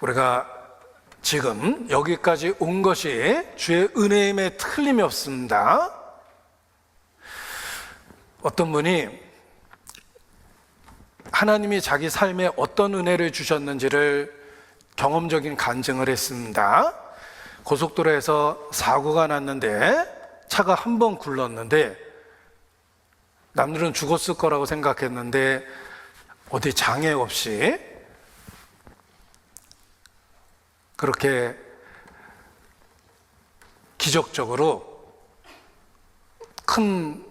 우리가 지금 여기까지 온 것이 주의 은혜임에 틀림이 없습니다. 어떤 분이 하나님이 자기 삶에 어떤 은혜를 주셨는지를 경험적인 간증을 했습니다. 고속도로에서 사고가 났는데 차가 한 번 굴렀는데 남들은 죽었을 거라고 생각했는데 어디 장애 없이 그렇게 기적적으로 큰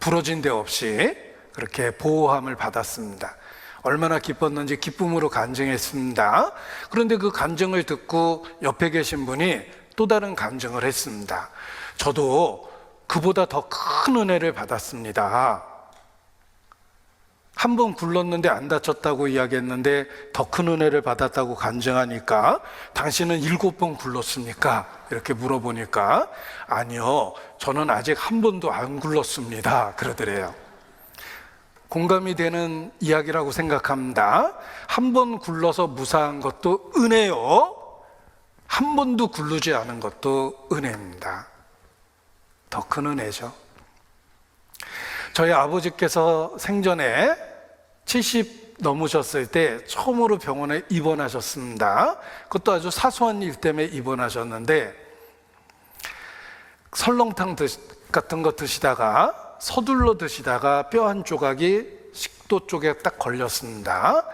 부러진 데 없이 그렇게 보호함을 받았습니다. 얼마나 기뻤는지 기쁨으로 간증했습니다. 그런데 그 간증을 듣고 옆에 계신 분이 또 다른 간증을 했습니다. 저도 그보다 더 큰 은혜를 받았습니다. 한 번 굴렀는데 안 다쳤다고 이야기했는데 더 큰 은혜를 받았다고 간증하니까 당신은 일곱 번 굴렀습니까? 이렇게 물어보니까 아니요, 저는 아직 한 번도 안 굴렀습니다. 그러더래요. 공감이 되는 이야기라고 생각합니다. 한 번 굴러서 무사한 것도 은혜요. 한 번도 굴르지 않은 것도 은혜입니다. 더 큰 은혜죠. 저희 아버지께서 생전에 70 넘으셨을 때 처음으로 병원에 입원하셨습니다. 그것도 아주 사소한 일 때문에 입원하셨는데 설렁탕 드 같은 거 드시다가 서둘러 드시다가 뼈 한 조각이 식도 쪽에 딱 걸렸습니다.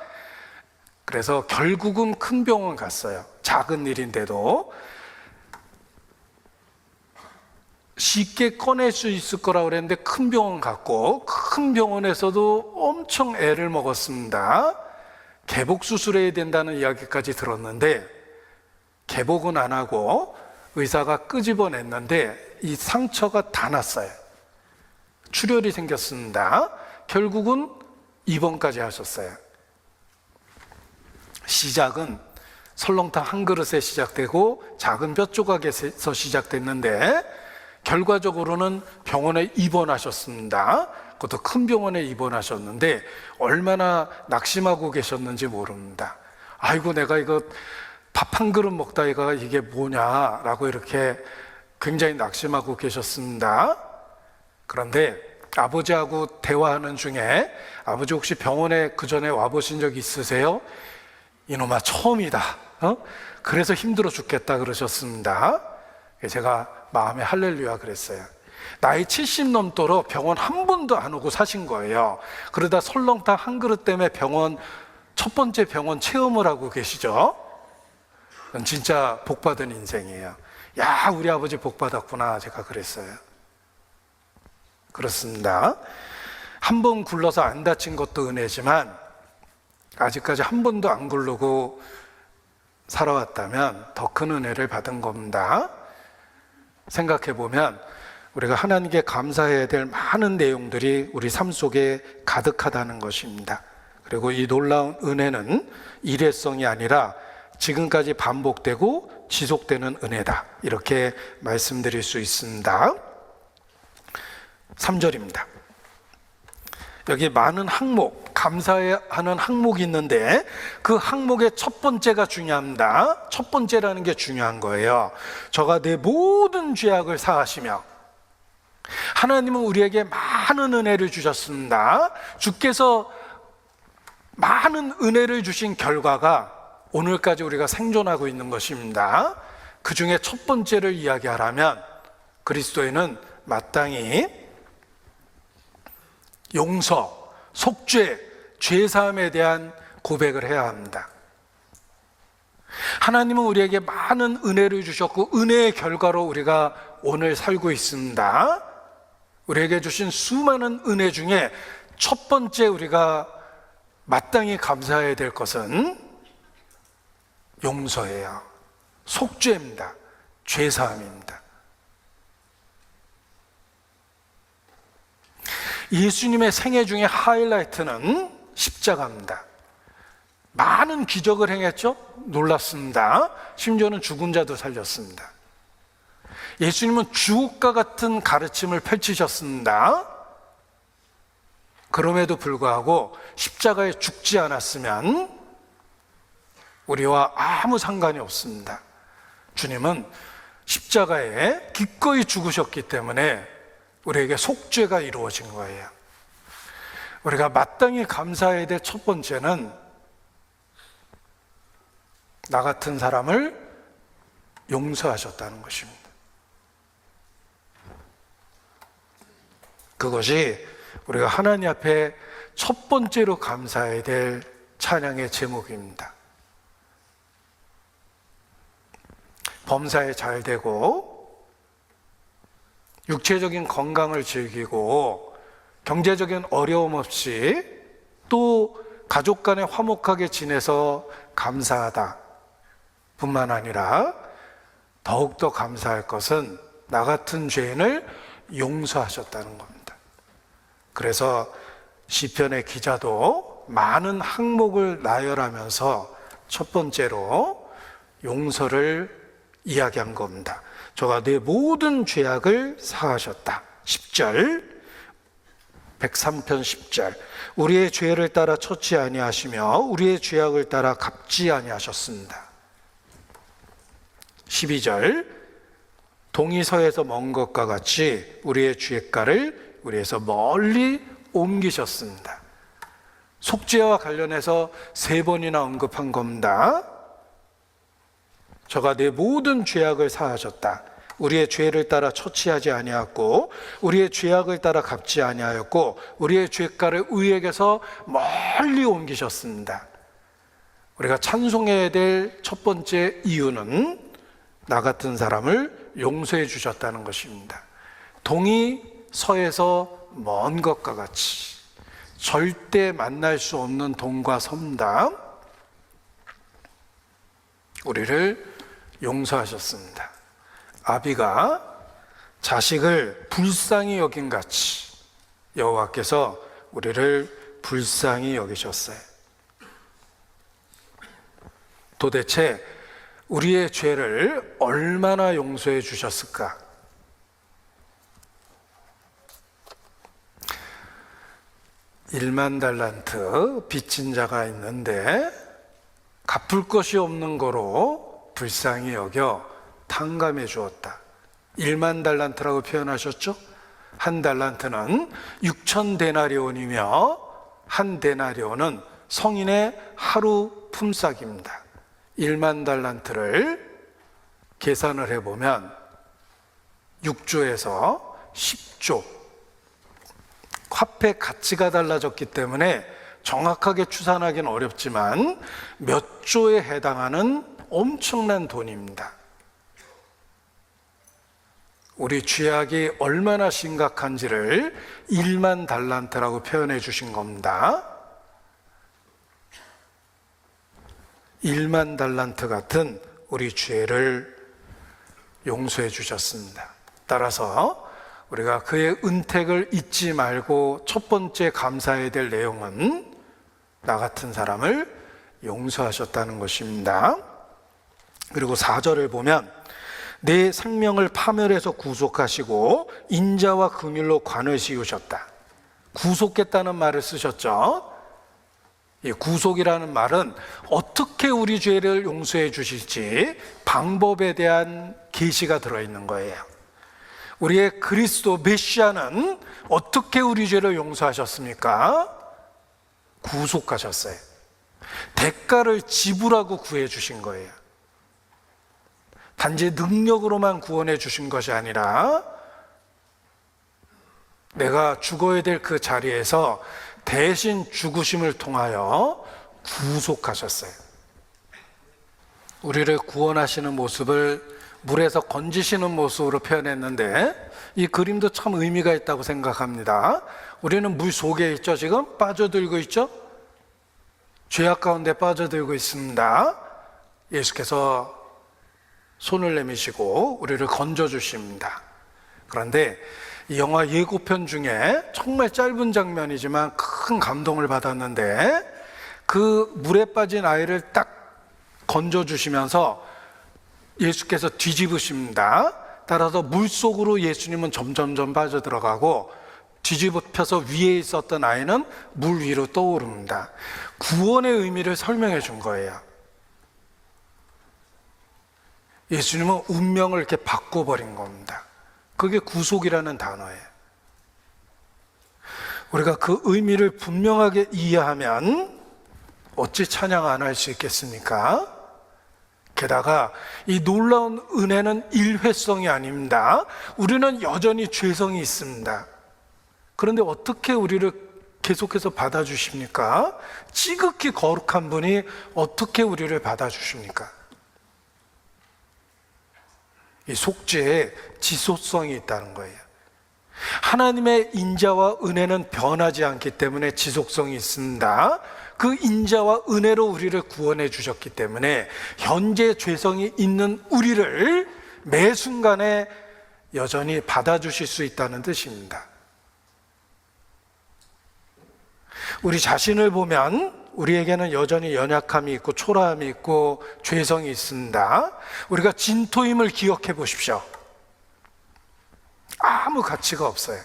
그래서 결국은 큰 병원 갔어요. 작은 일인데도 쉽게 꺼낼 수 있을 거라고 그랬는데 큰 병원 갔고 큰 병원에서도 엄청 애를 먹었습니다. 개복 수술해야 된다는 이야기까지 들었는데 개복은 안 하고 의사가 끄집어냈는데 이 상처가 다 났어요. 출혈이 생겼습니다. 결국은 입원까지 하셨어요. 시작은 설렁탕 한 그릇에 시작되고 작은 뼈 조각에서 시작됐는데 결과적으로는 병원에 입원하셨습니다. 그것도 큰 병원에 입원하셨는데 얼마나 낙심하고 계셨는지 모릅니다. 아이고 내가 이거 밥 한 그릇 먹다가 이게 뭐냐라고 이렇게 굉장히 낙심하고 계셨습니다. 그런데 아버지하고 대화하는 중에 아버지 혹시 병원에 그 전에 와보신 적 있으세요? 이놈아 처음이다. 어? 그래서 힘들어 죽겠다 그러셨습니다. 제가 마음에 할렐루야 그랬어요. 나이 70 넘도록 병원 한 번도 안 오고 사신 거예요. 그러다 설렁탕 한 그릇 때문에 병원 첫 번째 병원 체험을 하고 계시죠. 진짜 복 받은 인생이에요. 야, 우리 아버지 복 받았구나 제가 그랬어요. 그렇습니다. 한 번 굴러서 안 다친 것도 은혜지만 아직까지 한 번도 안 굴르고 살아왔다면 더 큰 은혜를 받은 겁니다. 생각해 보면 우리가 하나님께 감사해야 될 많은 내용들이 우리 삶 속에 가득하다는 것입니다. 그리고 이 놀라운 은혜는 일회성이 아니라 지금까지 반복되고 지속되는 은혜다. 이렇게 말씀드릴 수 있습니다. 3절입니다. 여기 많은 항목, 감사하는 항목이 있는데 그 항목의 첫 번째가 중요합니다. 첫 번째라는 게 중요한 거예요. 저가 내 모든 죄악을 사하시며 하나님은 우리에게 많은 은혜를 주셨습니다. 주께서 많은 은혜를 주신 결과가 오늘까지 우리가 생존하고 있는 것입니다. 그 중에 첫 번째를 이야기하라면 그리스도인은 마땅히 용서, 속죄, 죄사함에 대한 고백을 해야 합니다. 하나님은 우리에게 많은 은혜를 주셨고 은혜의 결과로 우리가 오늘 살고 있습니다. 우리에게 주신 수많은 은혜 중에 첫 번째 우리가 마땅히 감사해야 될 것은 용서예요. 속죄입니다. 죄사함입니다. 예수님의 생애 중에 하이라이트는 십자가입니다. 많은 기적을 행했죠? 놀랍습니다. 심지어는 죽은 자도 살렸습니다. 예수님은 주옥과 같은 가르침을 펼치셨습니다. 그럼에도 불구하고 십자가에 죽지 않았으면 우리와 아무 상관이 없습니다. 주님은 십자가에 기꺼이 죽으셨기 때문에 우리에게 속죄가 이루어진 거예요. 우리가 마땅히 감사해야 될 첫 번째는 나 같은 사람을 용서하셨다는 것입니다. 그것이 우리가 하나님 앞에 첫 번째로 감사해야 될 찬양의 제목입니다. 범사에 잘 되고 육체적인 건강을 즐기고 경제적인 어려움 없이 또 가족 간에 화목하게 지내서 감사하다 뿐만 아니라 더욱더 감사할 것은 나 같은 죄인을 용서하셨다는 겁니다. 그래서 시편의 기자도 많은 항목을 나열하면서 첫 번째로 용서를 이야기한 겁니다. 저가 내 모든 죄악을 사하셨다. 10절 103편 10절 우리의 죄를 따라 처치 아니하시며 우리의 죄악을 따라 갚지 아니하셨습니다. 12절 동이서에서 먼 것과 같이 우리의 죄가를 우리에서 멀리 옮기셨습니다. 속죄와 관련해서 세 번이나 언급한 겁니다. 저가 내 모든 죄악을 사하셨다. 우리의 죄를 따라 처치하지 아니하였고 우리의 죄악을 따라 갚지 아니하였고 우리의 죄가를 의에게서 멀리 옮기셨습니다. 우리가 찬송해야 될 첫 번째 이유는 나 같은 사람을 용서해 주셨다는 것입니다. 동이 서에서 먼 것과 같이 절대 만날 수 없는 동과 섬다 우리를 용서하셨습니다. 아비가 자식을 불쌍히 여긴 같이 여호와께서 우리를 불쌍히 여기셨어요. 도대체 우리의 죄를 얼마나 용서해 주셨을까? 일만 달란트 빚진 자가 있는데 갚을 것이 없는 거로 불쌍히 여겨 탕감해 주었다. 1만 달란트라고 표현하셨죠? 한 달란트는 6천 데나리온이며 한 데나리온은 성인의 하루 품삯입니다. 1만 달란트를 계산을 해보면 6조에서 10조 화폐 가치가 달라졌기 때문에 정확하게 추산하기는 어렵지만 몇 조에 해당하는 엄청난 돈입니다. 우리 죄악이 얼마나 심각한지를 1만 달란트라고 표현해 주신 겁니다. 1만 달란트 같은 우리 죄를 용서해 주셨습니다. 따라서 우리가 그의 은택을 잊지 말고 첫 번째 감사해야 될 내용은 나 같은 사람을 용서하셨다는 것입니다. 그리고 4절을 보면 내 생명을 파멸해서 구속하시고 인자와 긍휼로 관을 씌우셨다. 구속했다는 말을 쓰셨죠. 이 구속이라는 말은 어떻게 우리 죄를 용서해 주실지 방법에 대한 계시가 들어 있는 거예요. 우리의 그리스도 메시아는 어떻게 우리 죄를 용서하셨습니까? 구속하셨어요. 대가를 지불하고 구해 주신 거예요. 단지 능력으로만 구원해 주신 것이 아니라 내가 죽어야 될 그 자리에서 대신 죽으심을 통하여 구속하셨어요. 우리를 구원하시는 모습을 물에서 건지시는 모습으로 표현했는데 이 그림도 참 의미가 있다고 생각합니다. 우리는 물 속에 있죠, 지금? 빠져들고 있죠? 죄악 가운데 빠져들고 있습니다. 예수께서 손을 내미시고 우리를 건져 주십니다. 그런데 이 영화 예고편 중에 정말 짧은 장면이지만 큰 감동을 받았는데 그 물에 빠진 아이를 딱 건져 주시면서 예수께서 뒤집으십니다. 따라서 물 속으로 예수님은 점점점 빠져 들어가고 뒤집어펴서 위에 있었던 아이는 물 위로 떠오릅니다. 구원의 의미를 설명해 준 거예요. 예수님은 운명을 이렇게 바꿔버린 겁니다. 그게 구속이라는 단어예요. 우리가 그 의미를 분명하게 이해하면 어찌 찬양 안 할 수 있겠습니까? 게다가 이 놀라운 은혜는 일회성이 아닙니다. 우리는 여전히 죄성이 있습니다. 그런데 어떻게 우리를 계속해서 받아주십니까? 지극히 거룩한 분이 어떻게 우리를 받아주십니까? 이 속죄에 지속성이 있다는 거예요. 하나님의 인자와 은혜는 변하지 않기 때문에 지속성이 있습니다. 그 인자와 은혜로 우리를 구원해 주셨기 때문에 현재 죄성이 있는 우리를 매 순간에 여전히 받아주실 수 있다는 뜻입니다. 우리 자신을 보면 우리에게는 여전히 연약함이 있고 초라함이 있고 죄성이 있습니다. 우리가 진토임을 기억해 보십시오. 아무 가치가 없어요.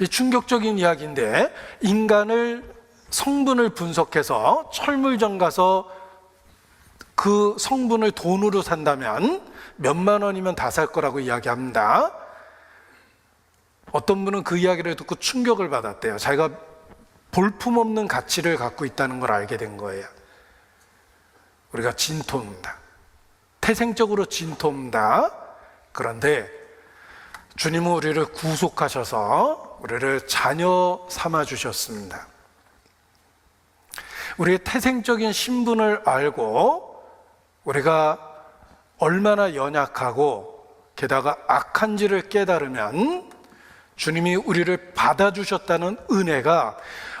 이 충격적인 이야기인데 인간을 성분을 분석해서 철물점 가서 그 성분을 돈으로 산다면 몇만 원이면 다 살 거라고 이야기합니다. 어떤 분은 그 이야기를 듣고 충격을 받았대요. 자기가 볼품 없는 가치를 갖고 있다는 걸 알게 된 거예요. 우리가 진토입니다. 태생적으로 진토입니다. 그런데 주님은 우리를 구속하셔서 우리를 자녀 삼아 주셨습니다. 우리의 태생적인 신분을 알고 우리가 얼마나 연약하고 게다가 악한지를 깨달으면 주님이 우리를 받아주셨다는 은혜가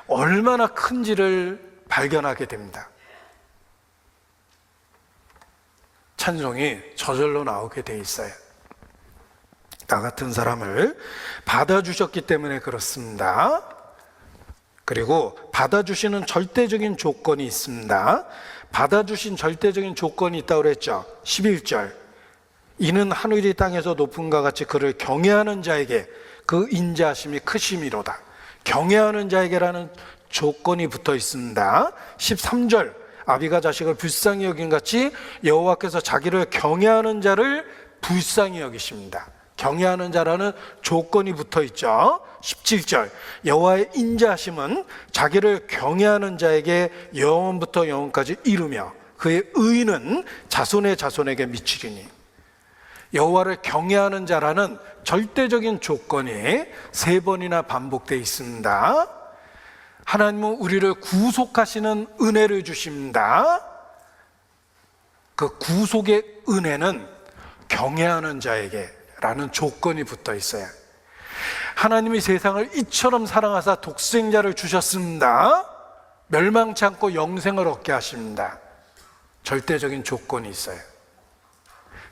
얼마나 큰지를 발견하게 됩니다. 찬송이 저절로 나오게 돼 있어요. 나 같은 사람을 받아주셨기 때문에 그렇습니다. 그리고 받아주시는 절대적인 조건이 있습니다. 받아주신 절대적인 조건이 있다고 그랬죠. 11절. 이는 하늘이 땅에서 높은가 같이 그를 경외하는 자에게 그 인자심이 크심이로다. 경외하는 자에게라는 조건이 붙어 있습니다. 13절. 아비가 자식을 불쌍히 여긴 같이 여호와께서 자기를 경외하는 자를 불쌍히 여기십니다. 경외하는 자라는 조건이 붙어 있죠. 17절 여호와의 인자심은 자기를 경외하는 자에게 영원부터 영원까지 이루며 그의 의는 자손의 자손에게 미치리니 여호와를 경외하는 자라는 절대적인 조건이 세 번이나 반복되어 있습니다. 하나님은 우리를 구속하시는 은혜를 주십니다. 그 구속의 은혜는 경외하는 자에게 라는 조건이 붙어 있어요. 하나님이 세상을 이처럼 사랑하사 독생자를 주셨습니다. 멸망치 않고 영생을 얻게 하십니다. 절대적인 조건이 있어요.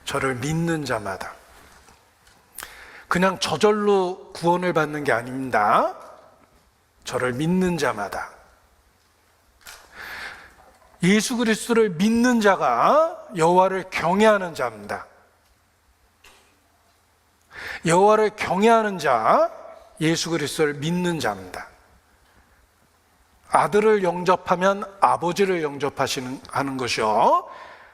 저를 믿는 자마다. 그냥 저절로 구원을 받는 게 아닙니다. 저를 믿는 자마다. 예수 그리스도를 믿는 자가 여호와를 경외하는 자입니다. 여호와를 경외하는 자, 예수 그리스도를 믿는 자입니다. 아들을 영접하면 아버지를 영접하시는 하는 것이요.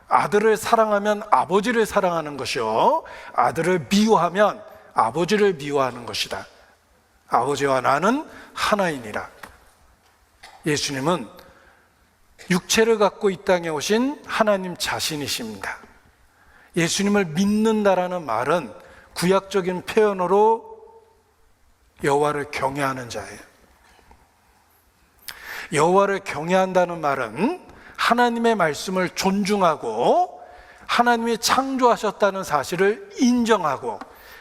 아들을 사랑하면 아버지를 사랑하는 것이요. 아들을 미워하면 아버지를 미워하는 것이다. 아버지와 나는 하나이니라. 예수님은 육체를 갖고 이 땅에 오신 하나님 자신이십니다. 예수님을 믿는다라는 말은 구약적인 표현으로 여호와를 경외하는 자예요. 여호와를 경외한다는 말은 하나님의 말씀을 존중하고 하나님이 창조하셨다는 사실을 인정하고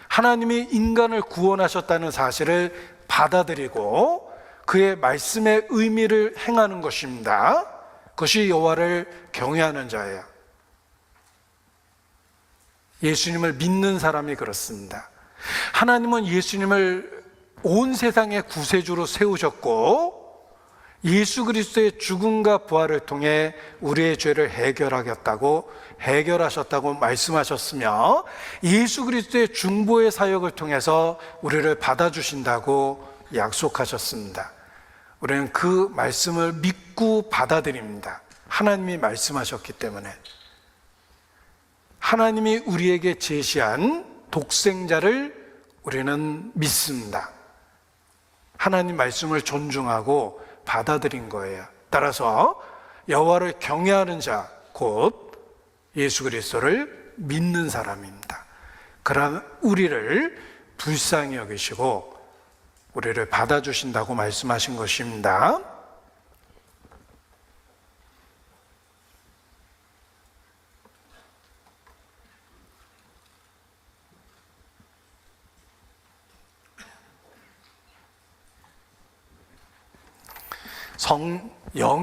하나님이 인간을 구원하셨다는 사실을 받아들이고 그의 말씀의 의미를 행하는 것입니다. 그것이 여호와를 경외하는 자예요. 예수님을 믿는 사람이 그렇습니다. 하나님은 예수님을 온 세상의 구세주로 세우셨고 예수 그리스도의 죽음과 부활을 통해 우리의 죄를 해결하겠다고 해결하셨다고 말씀하셨으며 예수 그리스도의 중보의 사역을 통해서 우리를 받아주신다고 약속하셨습니다. 우리는 그 말씀을 믿고 받아들입니다. 하나님이 말씀하셨기 때문에 하나님이 우리에게 제시한 독생자를 우리는 믿습니다. 하나님 말씀을 존중하고 받아들인 거예요. 따라서 여호와를 경외하는 자, 곧 예수 그리스도를 믿는 사람입니다. 그러나 우리를 불쌍히 여기시고 우리를 받아주신다고 말씀하신 것입니다.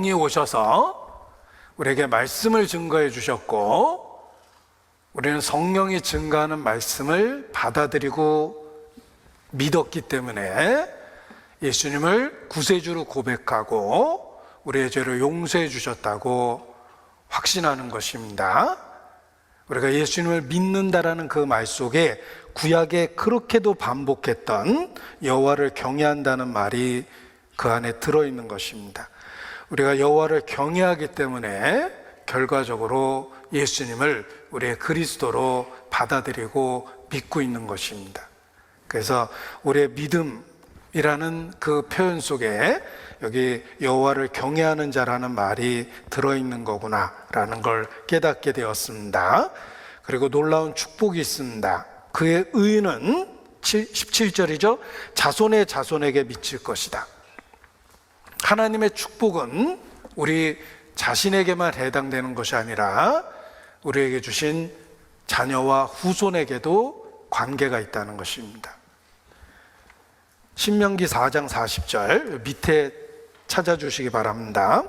성령이 오셔서 우리에게 말씀을 증거해 주셨고 우리는 성령이 증가하는 말씀을 받아들이고 믿었기 때문에 예수님을 구세주로 고백하고 우리의 죄를 용서해 주셨다고 확신하는 것입니다. 우리가 예수님을 믿는다라는 그 말 속에 구약에 그렇게도 반복했던 여호와를 경외한다는 말이 그 안에 들어 있는 것입니다. 우리가 여호와를 경외하기 때문에 결과적으로 예수님을 우리의 그리스도로 받아들이고 믿고 있는 것입니다. 그래서 우리의 믿음이라는 그 표현 속에 여기 여호와를 경외하는 자라는 말이 들어 있는 거구나라는 걸 깨닫게 되었습니다. 그리고 놀라운 축복이 있습니다. 그의 의는 17절이죠. 자손의 자손에게 미칠 것이다. 하나님의 축복은 우리 자신에게만 해당되는 것이 아니라 우리에게 주신 자녀와 후손에게도 관계가 있다는 것입니다. 신명기 4장 40절 밑에 찾아주시기 바랍니다.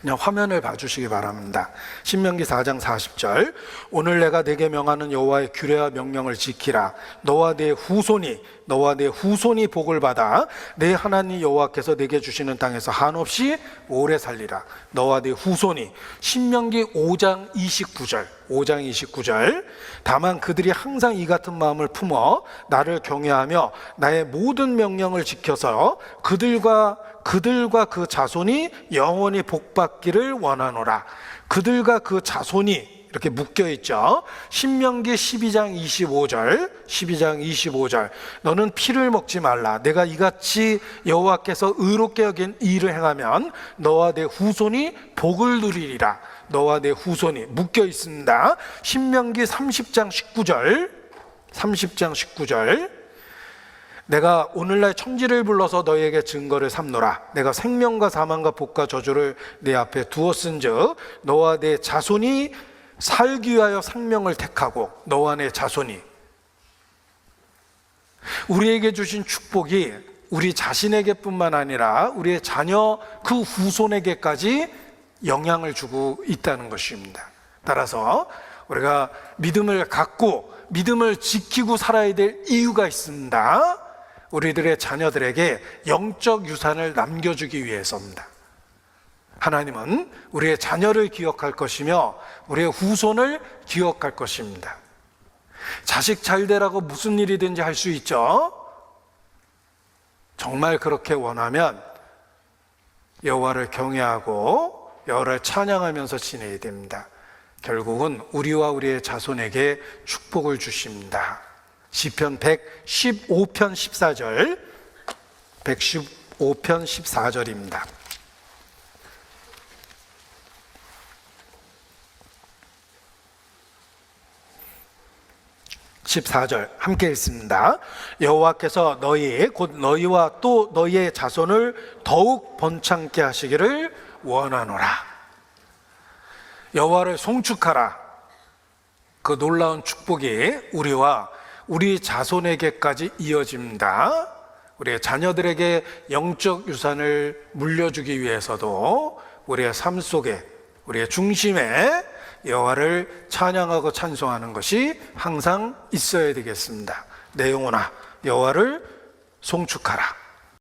그냥 화면을 봐주시기 바랍니다. 신명기 4장 40절 오늘 내가 내게 명하는 여호와의 규례와 명령을 지키라 너와 내 후손이 너와 내 후손이 복을 받아 내 하나님 여호와께서 내게 주시는 땅에서 한없이 오래 살리라 너와 내 후손이 신명기 5장 29절 5장 29절 다만 그들이 항상 이 같은 마음을 품어 나를 경외하며 나의 모든 명령을 지켜서 그들과 그들과 그 자손이 영원히 복받기를 원하노라. 그들과 그 자손이 이렇게 묶여 있죠. 신명기 12장 25절, 12장 25절. 너는 피를 먹지 말라. 내가 이같이 여호와께서 의롭게 여긴 일을 행하면 너와 내 후손이 복을 누리리라. 너와 내 후손이 묶여 있습니다. 신명기 30장 19절, 30장 19절. 내가 오늘날 청지를 불러서 너희에게 증거를 삼노라. 내가 생명과 사망과 복과 저주를 내 앞에 두었은즉 너와 내 자손이 살기 위하여 생명을 택하고 너와 내 자손이 우리에게 주신 축복이 우리 자신에게뿐만 아니라 우리의 자녀 그 후손에게까지 영향을 주고 있다는 것입니다. 따라서 우리가 믿음을 갖고 믿음을 지키고 살아야 될 이유가 있습니다. 우리들의 자녀들에게 영적 유산을 남겨주기 위해서입니다. 하나님은 우리의 자녀를 기억할 것이며 우리의 후손을 기억할 것입니다. 자식 잘 되라고 무슨 일이든지 할 수 있죠. 정말 그렇게 원하면 여호와를 경외하고 여호와를 찬양하면서 지내야 됩니다. 결국은 우리와 우리의 자손에게 축복을 주십니다. 시편 115편 14절 115편 14절입니다. 14절 함께 읽습니다. 여호와께서 너희 곧 너희와 또 너희의 자손을 더욱 번창케 하시기를 원하노라. 여호와를 송축하라. 그 놀라운 축복이 우리와 우리 자손에게까지 이어집니다. 우리의 자녀들에게 영적 유산을 물려주기 위해서도 우리의 삶 속에 우리의 중심에 여호와를 찬양하고 찬송하는 것이 항상 있어야 되겠습니다. 내 영혼아 여호와를 송축하라.